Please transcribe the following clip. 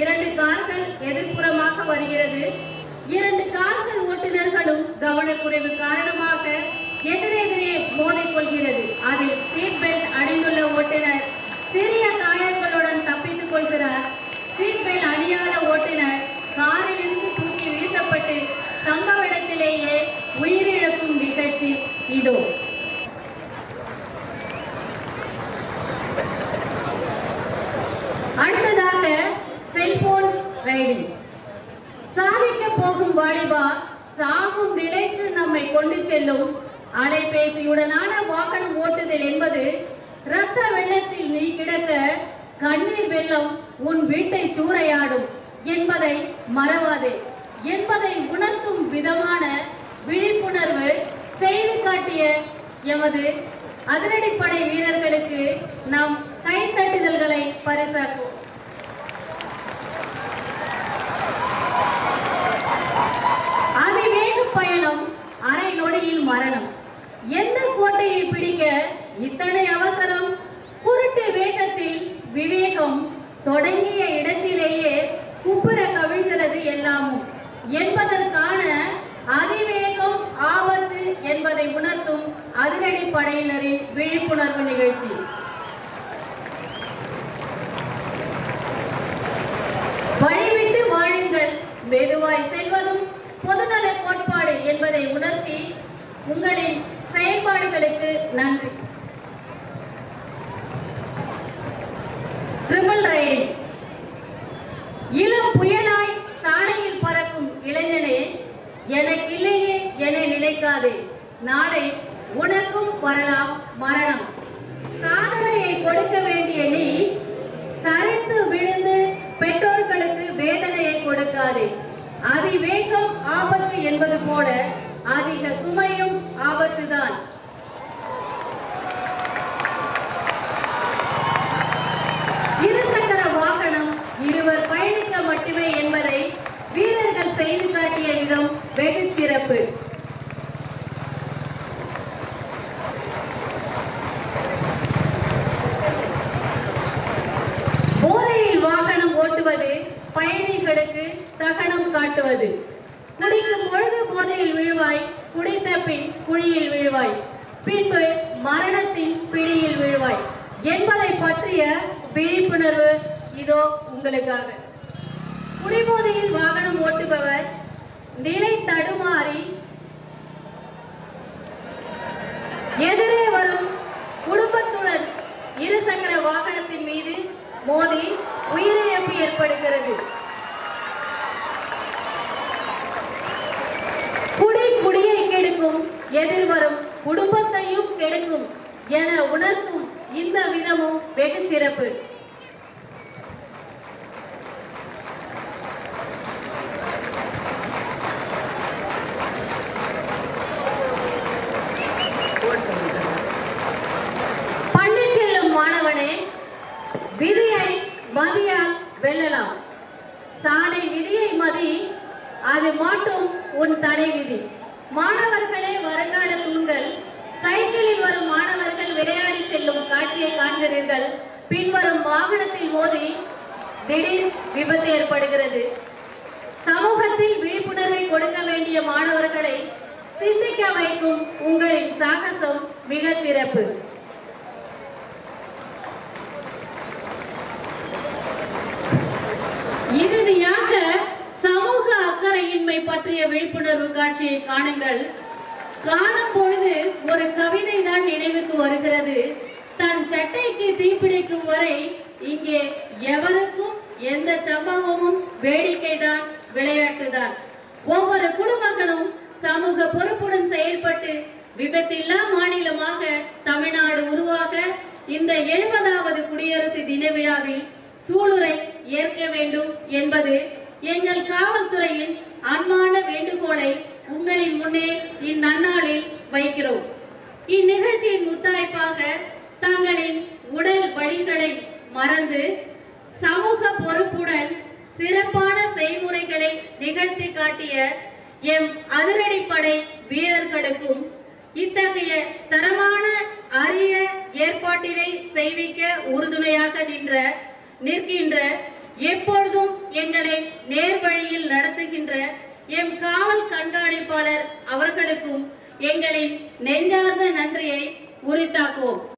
இரண்டு கார்கள் எதிர்ப்புறமாக வருகிறது. இரண்டு கார்கள் ஓட்டுநர்களும் கவனக்குறைவு காரணமாக எதிரெதிரே மோதிக்கொள்கிறது அதில் சீட் பெல்ட் அணிந்துள்ள ஓட்டுநர் சிறிய காயங்களுடன் தப்பித்துக் கொள்கிறார். சீட் பெல்ட் அணியாத ஓட்டுநர் காரிலிருந்து தூக்கி வீசப்பட்டு சம்பவ இடத்திலேயே உயிரிழக்கும் நிகழ்ச்சி இதோ. சாதிக்க வாலிபா சாகும் நிலைக்கு நம்மை கொண்டு செல்லும். அலைபேசியுடனான வாகனம் ஓட்டுதல் என்பது இரத்த வெள்ளத்தில் நீ கிடக்க கண்ணீர் வெள்ளம் உன் வீட்டை சூறையாடும் என்பதை மறவாதே. என்பதை உணர்த்தும் விதமான விழிப்புணர்வு செய்து காட்டிய எமது அதிரடிப்படை வீரர்களுக்கு நாம் கைத்தட்டுதல்களை பரிசாக்குவோம். எந்த கோட்டையை பிடிக்க இத்தனை அவசரம்? குருட்டு வேகத்தில் விவேகம் தொடங்கிய இடத்திலேயே குப்புற கவிழ்கிறது எல்லாமும். என்பதற்கான அதிவேகம் ஆபத்து என்பதை உணர்த்தும் அதிரடி படையினரின் விழிப்புணர்வு நிகழ்ச்சி. வழிவிட்டு வாழுங்கள். மெதுவாய் செல்வதும் பொதுநல கோட்பாடு என்பதை உணர்த்தி உங்களின் செயல்பாடுகளுக்கு நன்றி. ட்ரிபிள் ரைடிங் இளம் புயலாய் சாலையில் பறக்கும் இளைஞனே எனக்கு இல்லையே என நினைக்காதே. நாளை உனக்கும் வரலாம் மரணம். சாதனையை கொடுக்க வேண்டிய நீ சரிந்து விழுந்து பெற்றோர்களுக்கு வேதனையை கொடுக்காதே. அதிவேகம் ஆபத்து என்பது போல அதிக சுமையும் ஆபத்துதான். இருசக்கர வாகனம் இருவர் பயணிக்க மட்டுமே என்பதை வீரர்கள் செய்து காட்டிய விதம் வெகு சிறப்பு. போதையில் வாகனம் ஓட்டுவது பயணிகளுக்கு தகனம் காட்டுவது. குடிக்கும் பொழுது போதையில் விழுவாய் குடித்த பின் குழியில் விழுவாய். பின்பு மரணத்தின் பிடியில் விழுவாய். என்பதை பற்றிய விழிப்புணர்வு இதோ உங்களுக்காக. குடிபோதையில் வாகனம் ஓட்டுபவர் நிலை தடுமாறி எதிரே வரும் குடும்பத்துடன் இருசக்கர வாகனத்தின் மீது மோதி உயிரிழப்பு ஏற்படுகிறது. எதிர்வரும் எதிர் வரும்? குடும்பத்தையும் கெடுக்கும் என உணர்த்தும் இந்த விதமும் வெகு சிறப்பு. செல்லும் மாணவனே விதியை மதியால் வெல்லலாம். சாலை விதியை மதி அது மாட்டும் உன் தடை விதி. மாணவர்களே வருங்கால தூண்கள் சைக்கிளில் வரும் மாணவர்கள் விளையாடி செல்லும் காட்சியை காண்கிறீர்கள். பின்வரும் வாகனத்தில் மோதி திடீர் விபத்து ஏற்படுகிறது. சமூகத்தில் விழிப்புணர்வை கொடுக்க வேண்டிய மாணவர்களை சிந்திக்க வைக்கும் உங்களின் சாகசம் மிக சிறப்பு இறுதியாக சமூக அக்கறையின்மை பற்றிய உணர்வு காட்சியை காணுங்கள். காணும் பொழுது ஒரு கவிதை தான் நினைவுக்கு வருகிறது. தன் சட்டைக்கு தீப்பிடிக்கும் வரை இங்கே எவருக்கும் எந்த சம்பவமும் வேடிக்கைதான் விளையாட்டுதான் ஒவ்வொரு குடும்பங்களும் சமூக பொறுப்புடன் செயல்பட்டு விபத்தில்லா மாநிலமாக தமிழ்நாடு உருவாக இந்த எழுபதாவது குடியரசு தின விழாவில் சூளுரை ஏற்க வேண்டும் என்பது எங்கள் காவல்துறையின் அன்பான வேண்டுகோளை உங்களின் முன்னே இந்நன்னாளில் வைக்கிறோம். இந்நிகழ்ச்சியின் முத்தாய்ப்பாக தங்களின் உடல் வழிகளை மறந்து சமூக பொறுப்புடன் சிறப்பான செய்முறைகளை நிகழ்ச்சி காட்டிய எம் அதிரடிப்படை வீரர்களுக்கும் இத்தகைய தரமான அரிய ஏற்பாட்டினை செய்விக்க உறுதுணையாக நின்ற நிற்கின்ற எப்பொழுதும் எங்களை நேர்வழியில் நடத்துகின்ற எம் காவல் கண்காணிப்பாளர் அவர்களுக்கும் எங்களின் நெஞ்சார்ந்த நன்றியை உரித்தாக்குவோம்.